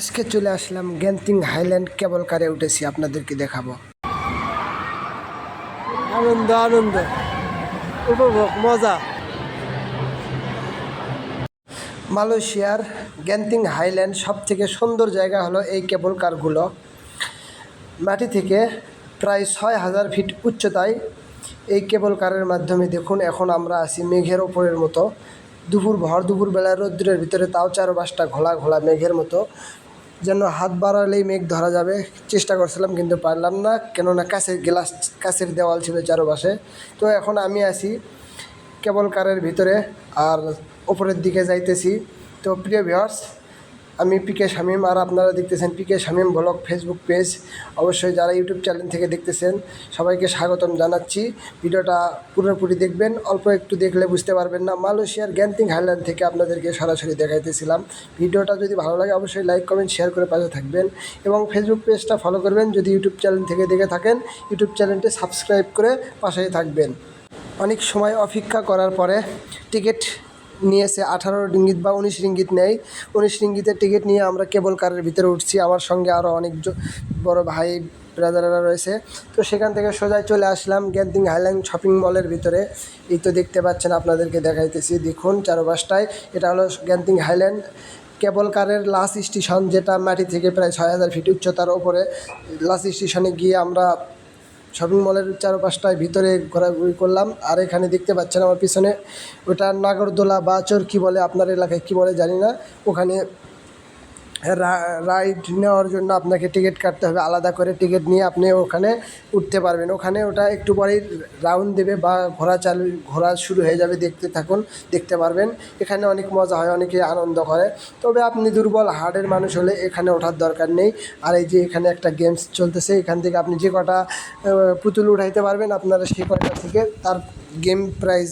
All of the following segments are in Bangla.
আজকে চলে আসলাম গ্যান্তিং হাইল্যান্ড কেবল কারে উঠেছি আপনাদেরকে দেখাবো। আনন্দ আনন্দ। উপভোগ মজা। মালয়েশিয়ার গ্যান্তিং হাইল্যান্ড সব থেকে সুন্দর জায়গা হলো এই কেবল কারগুলো। মাটি থেকে প্রায় ছয় হাজার ফিট উচ্চতায় এই কেবল কারের মাধ্যমে দেখুন এখন আমরা আছি মেঘের ওপরের মতো। দুপুর ভর দুপুরবেলা রৌদ্রের ভিতরে তাও চার চারপাশটা ঘোলা ঘোলা মেঘের মতো। যেন হাত বাড়ালেই মেঘ ধরা যাবে। চেষ্টা করছিলাম কিন্তু পারলাম না, কেননা কাছের গ্লাস, কাছের দেওয়াল ছিল চারপাশে। তো এখন আমি আছি কেবল কারের ভিতরে আর ওপরের দিকে যাইতেছি। তো প্রিয় ভিউয়ার্স আমি পিকে শামীম আর আপনারা দেখতেছেন PK Shamim blog Facebook page অবশ্যই যারা ইউটিউব চ্যানেল থেকে দেখতেছেন, সবাইকে স্বাগতম জানাচ্ছি। ভিডিওটা পুরোপুরি দেখবেন, অল্প একটু দেখলে বুঝতে পারবেন না। মালয়েশিয়ার গ্যান্তিং হাইল্যান্ড থেকে আপনাদেরকে সরাসরি দেখাইতেছিলাম। ভিডিওটা যদি ভালো লাগে, অবশ্যই লাইক কমেন্ট শেয়ার করে পাশে থাকবেন। এবং ফেসবুক পেজটা ফলো করবেন যদি ইউটিউব চ্যানেল থেকে দেখে থাকেন। ইউটিউব চ্যানেলটি সাবস্ক্রাইব করে পাশেই থাকবেন। অনেক সময় অপেক্ষা করার পরে টিকিট নিয়েছে আঠারো রিঙ্গিত বা উনিশ রিঙ্গিত নেয় উনিশ রিঙ্গিতের টিকিট নিয়ে আমরা কেবল কারের ভিতরে উঠছি। আমার সঙ্গে আরও অনেক বড় ভাই, ব্রাদাররা রয়েছে। তো সেখান থেকে সোজাই চলে আসলাম গ্যান্তিং হাইল্যান্ড শপিং মলের ভিতরে। এই তো দেখতে পাচ্ছেন আপনাদেরকে দেখাইতেছি। দেখুন চারপাশটায়, এটা হলো গ্যান্তিং হাইল্যান্ড। কেবল কারের লাস্ট স্টেশন, যেটা মাটি থেকে প্রায় ছয় হাজার ফিট উচ্চতার ওপরে লাস্ট স্টেশনে গিয়ে আমরা শপিং মলের চারপাশটায় ভিতরে ঘোরাঘুরি করলাম, আর এখানে দেখতে পাচ্ছেন আমার পিছনে ওটা নাগরদোলা বা চরকি বলে আপনার এলাকায় কী বলে জানি না, ওখানে রাইড নেওয়ার জন্য আপনাকে টিকিট কাটতে হবে। আলাদা করে টিকিট নিয়ে আপনি ওখানে উঠতে পারবেন। ওখানে ওটা একটু পরেই রাউন্ড দেবে বা ঘোরা চালু ঘোরা শুরু হয়ে যাবে। দেখতে থাকুন, দেখতে পারবেন। এখানে অনেক মজা হয়, অনেকে আনন্দ করে। তবে আপনি দুর্বল হার্টের মানুষ হলে এখানে ওঠার দরকার নেই। আর এই যে এখানে একটা গেমস চলতেছে, এখান থেকে আপনি যে কটা পুতুল উঠাইতে পারবেন, আপনারা সেই কটা থেকে তার গেম প্রাইজ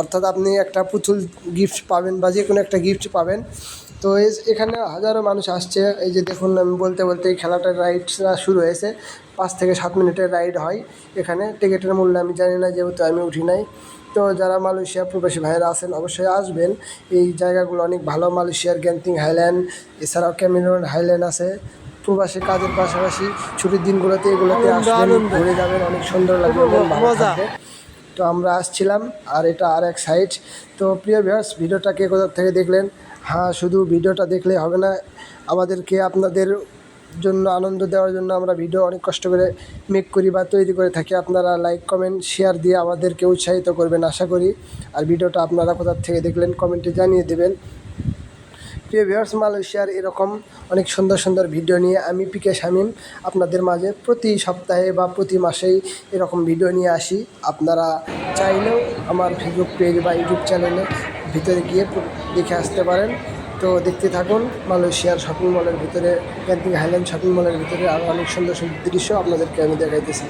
অর্থাৎ আপনি একটা পুতুল গিফট পাবেন বা যে কোনো একটা গিফট পাবেন। তো এই- এখানে হাজারো মানুষ আসছে। এই যে দেখুন আমি বলতে বলতে এই খেলাটার রাইডটা শুরু হয়েছে। পাঁচ থেকে সাত মিনিটের রাইড হয়। এখানে টিকিটের মূল্য আমি জানি না যেহেতু আমি উঠি নাই। তো যারা মালয়েশিয়া প্রবাসী ভাইয়েরা আছেন অবশ্যই আসবেন। এই জায়গাগুলো অনেক ভালো। মালয়েশিয়ার গ্যান্তিং হাইল্যান্ড এছাড়াও ক্যামেরন হাইল্যান্ড আছে। প্রবাসী কাজের পাশাপাশি ছুটির দিনগুলোতে এগুলোতে আসবেন ঘুরে যাবেন। অনেক সুন্দর লাগবে মজা। তো আমরা আসছিলাম আর এটা আর এক সাইড তো প্রিয় ভিউয়ার্স ভিডিওটাকে কোথা থেকে দেখলেন? হ্যাঁ শুধু ভিডিওটা দেখলে হবে না, আমাদেরকে আপনাদের জন্য আনন্দ দেওয়ার জন্য আমরা ভিডিও অনেক কষ্ট করে মেক করি বা তৈরি করে থাকি। আপনারা লাইক কমেন্ট শেয়ার দিয়ে আমাদেরকে উৎসাহিত করবেন, আশা করি। আর ভিডিওটা আপনারা কোথার থেকে দেখলেন কমেন্টে জানিয়ে দেবেন। প্রিয় ভিউয়ার্স মালয়েশিয়ার এরকম অনেক সুন্দর সুন্দর ভিডিও নিয়ে আমি পিকে শামীম। আপনাদের মাঝে প্রতি সপ্তাহে বা প্রতি মাসেই এরকম ভিডিও নিয়ে আসি। আপনারা চাইলেও আমার ফেসবুক পেজ বা ইউটিউব চ্যানেলে ভিতরে গিয়ে দেখে আসতে পারেন। তো দেখতে থাকুন, মালয়েশিয়ার শপিং মলের ভিতরে ক্যান্টিং হাইল্যান্ড শপিং মলের ভিতরে আরও অনেক সুন্দর সুন্দর দৃশ্য আপনাদেরকে আমি দেখাইতেছি।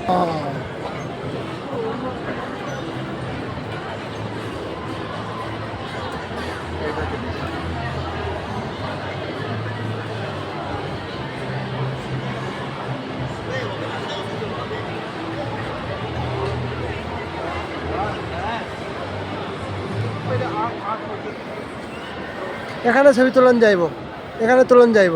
এখানে ছবি তোলন যাইব। এখানে তোলন যাইব।